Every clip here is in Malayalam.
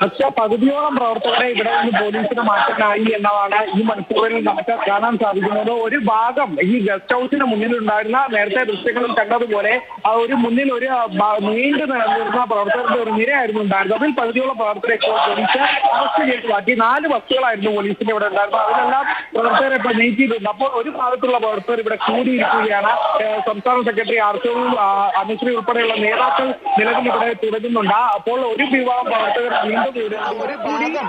പക്ഷെ പകുതിയോളം പ്രവർത്തകരെ ഇവിടെ നിന്ന് പോലീസിന് മാറ്റാനായി എന്നതാണ് ഈ മണിക്കൂറിൽ നമുക്ക് കാണാൻ സാധിക്കുന്നത്. ഒരു ഭാഗം ഈ ഗസ്റ്റ് ഹൗസിന് മുന്നിലുണ്ടായിരുന്ന നേരത്തെ ദൃശ്യങ്ങളിൽ കണ്ടതുപോലെ ആ ഒരു മുന്നിൽ ഒരു നീണ്ടു നിന്നിരുന്ന പ്രവർത്തകരുടെ ഒരു നിരയായിരുന്നു ഉണ്ടായിരുന്നത്. അതിൽ പകുതിയോളം പ്രവർത്തകരെ പോലീസ് അറസ്റ്റ് ചെയ്ത്. മാറ്റി നാല് ബസ്സുകളായിരുന്നു പോലീസിന്റെ ഇവിടെ ഉണ്ടായിരുന്നത്. അതിലെല്ലാം പ്രവർത്തകരെ ഇപ്പൊ നീക്കിയിട്ടുണ്ട്. അപ്പോൾ ഒരു ഭാഗത്തുള്ള പ്രവർത്തകർ ഇവിടെ കൂടിയിരിക്കുകയാണ്. സംസ്ഥാന സെക്രട്ടറി ആർച്ചവും അനുശ്രീ ഉൾപ്പെടെയുള്ള നേതാക്കൾ നിലവിൽ ഇവിടെ തുടരുന്നുണ്ട്. അപ്പോൾ ഒരു വിഭാഗം പ്രവർത്തകർ വീണ്ടും ഒരു ഭാഗം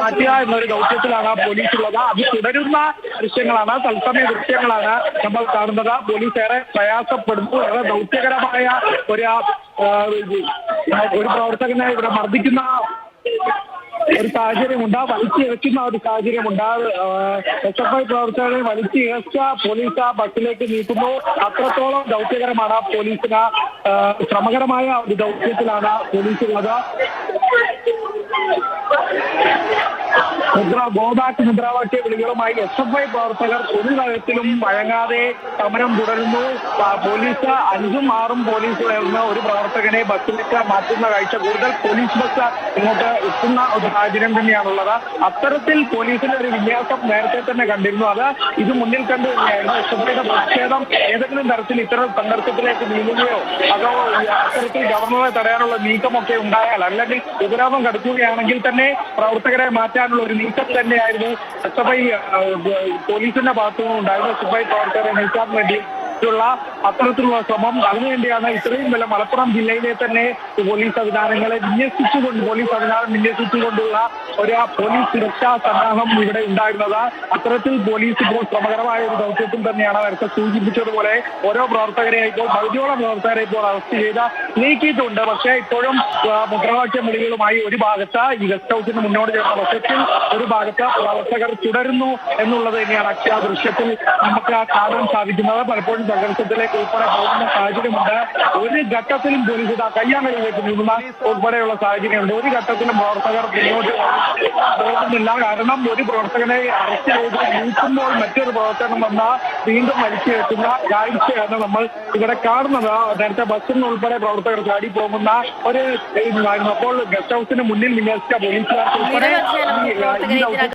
മാറ്റുക എന്നൊരു ദൗത്യത്തിലാണ് പോലീസ് ഉള്ളത്. അത് തുടരുന്ന ദൃശ്യങ്ങളാണ് തത്സമയ ദൃശ്യങ്ങളാണ് നമ്മൾ കാണുന്നത്. പോലീസ് ഏറെ പ്രയാസപ്പെടുന്നു. ഏറെ ദൗത്യകരമായ ഒരു പ്രവർത്തകനെ ഇവിടെ മർദ്ദിക്കുന്ന ഒരു സാഹചര്യമുണ്ട്. വലിച്ചു ഇഴക്കുന്ന ഒരു സാഹചര്യമുണ്ട്. എസ് എഫ് ഐ പ്രവർത്തകരെ വലിച്ചു ഇഴച്ച പോലീസ് ആ ബസ്സിലേക്ക് നീക്കുന്നു അത്രത്തോളം ദൗത്യകരമാണ് പോലീസിന് ശ്രമകരമായ ഒരു ദൗത്യത്തിലാണ് പോലീസ് Thank you. മുദ്ര ഗോബാക്ക് മുദ്രാവാക്യ വിളികളുമായി എസ് എഫ് ഐ പ്രവർത്തകർ ഒരു തരത്തിലും വഴങ്ങാതെ സമരം തുടരുന്നു. പോലീസ് അഞ്ചും ആറും പോലീസ് ചേർന്ന് ഒരു പ്രവർത്തകനെ ബസ്സിലേക്ക് മാറ്റുന്ന കാഴ്ച കൂടുതൽ പോലീസ് ബസ് ഇങ്ങോട്ട് എത്തുന്ന ഒരു സാഹചര്യം തന്നെയാണുള്ളത്. അത്തരത്തിൽ പോലീസിന്റെ ഒരു വിന്യാസം നേരത്തെ തന്നെ കണ്ടിരുന്നു. അത് ഇത് മുന്നിൽ കണ്ടു തന്നെയായിരുന്നു. എസ് എഫ് ഐയുടെ പ്രതിഷേധം ഏതെങ്കിലും തരത്തിൽ ഇത്തരം സന്ദർഭത്തിലേക്ക് നീങ്ങുകയോ അതോ അത്തരത്തിൽ ഗവർണറെ തടയാനുള്ള നീക്കമൊക്കെ ഉണ്ടായാൽ അല്ലെങ്കിൽ ഉപരോധം കടുക്കുകയാണെങ്കിൽ തന്നെ പ്രവർത്തകരെ മാറ്റാനുള്ള ഒരു നീക്കം തന്നെയായിരുന്നു എസ് എഫ് ഐ പോലീസിന്റെ ഭാഗത്തു നിന്നുണ്ടായിരുന്നു എസ് എഫ് ഐ പ്രവർത്തകരെ നീക്കാൻ വേണ്ടി ുള്ള അത്തരത്തിലുള്ള ശ്രമം അതിനുവേണ്ടിയാണ് ഇത്രയും വില മലപ്പുറം ജില്ലയിലെ തന്നെ പോലീസ് സംവിധാനങ്ങളെ വിന്യസിച്ചുകൊണ്ട് പോലീസ് സംവിധാനം വിന്യസിച്ചുകൊണ്ടുള്ള ഒരു പോലീസ് സുരക്ഷാ സന്നാഹം ഇവിടെ ഉണ്ടായിരുന്നത്. അത്തരത്തിൽ പോലീസ് ഇപ്പോൾ ശ്രമകരമായ ഒരു ദൗത്യത്തിൽ തന്നെയാണ് നേരത്തെ സൂചിപ്പിച്ചതുപോലെ ഓരോ പ്രവർത്തകരെ ഇപ്പോൾ പകുതിയോളം പ്രവർത്തകരെ ഇപ്പോൾ അറസ്റ്റ് ചെയ്ത് നീക്കിയിട്ടുണ്ട്. പക്ഷേ ഇപ്പോഴും മുദ്രാവാക്യ മുറികളുമായി ഒരു ഭാഗത്ത് ഈ ഗസ്റ്റ് ഹൗസിന് മുന്നോട്ട് ചേർന്ന വർഷത്തിൽ ഒരു ഭാഗത്ത് പ്രവർത്തകർ തുടരുന്നു എന്നുള്ളത് തന്നെയാണ് അക്ഷയ ദൃശ്യത്തിൽ നമുക്ക് കാണാൻ സാധിക്കുന്നത്. പലപ്പോഴും സംഘർഷത്തിലേക്ക് ഉൾപ്പെടെ പോകുന്ന സാഹചര്യമുണ്ട്. ഒരു ഘട്ടത്തിലും പോലീസ് ഇതാ കയ്യാങ്കളിയിലേക്ക് നീങ്ങുന്ന ഉൾപ്പെടെയുള്ള സാഹചര്യമുണ്ട്. ഒരു ഘട്ടത്തിലും പ്രവർത്തകർ മുന്നോട്ട് പോകുന്നില്ല. കാരണം ഒരു പ്രവർത്തകനെ അറസ്റ്റ് ചെയ്ത് നീക്കുമ്പോൾ മറ്റൊരു പ്രവർത്തകൻ വന്ന വീണ്ടും വലിച്ചു വെക്കുന്ന കാഴ്ചയാണ് നമ്മൾ ഇവിടെ കാണുന്നത്. നേരത്തെ ബസ്സിൽ നിന്ന് ഉൾപ്പെടെ പ്രവർത്തകർ ചാടി പോകുന്ന ഒരു അപ്പോൾ ഗസ്റ്റ് ഹൗസിന് മുന്നിൽ വിന്യസിച്ച പോലീസുകാർക്ക് ഉൾപ്പെടെ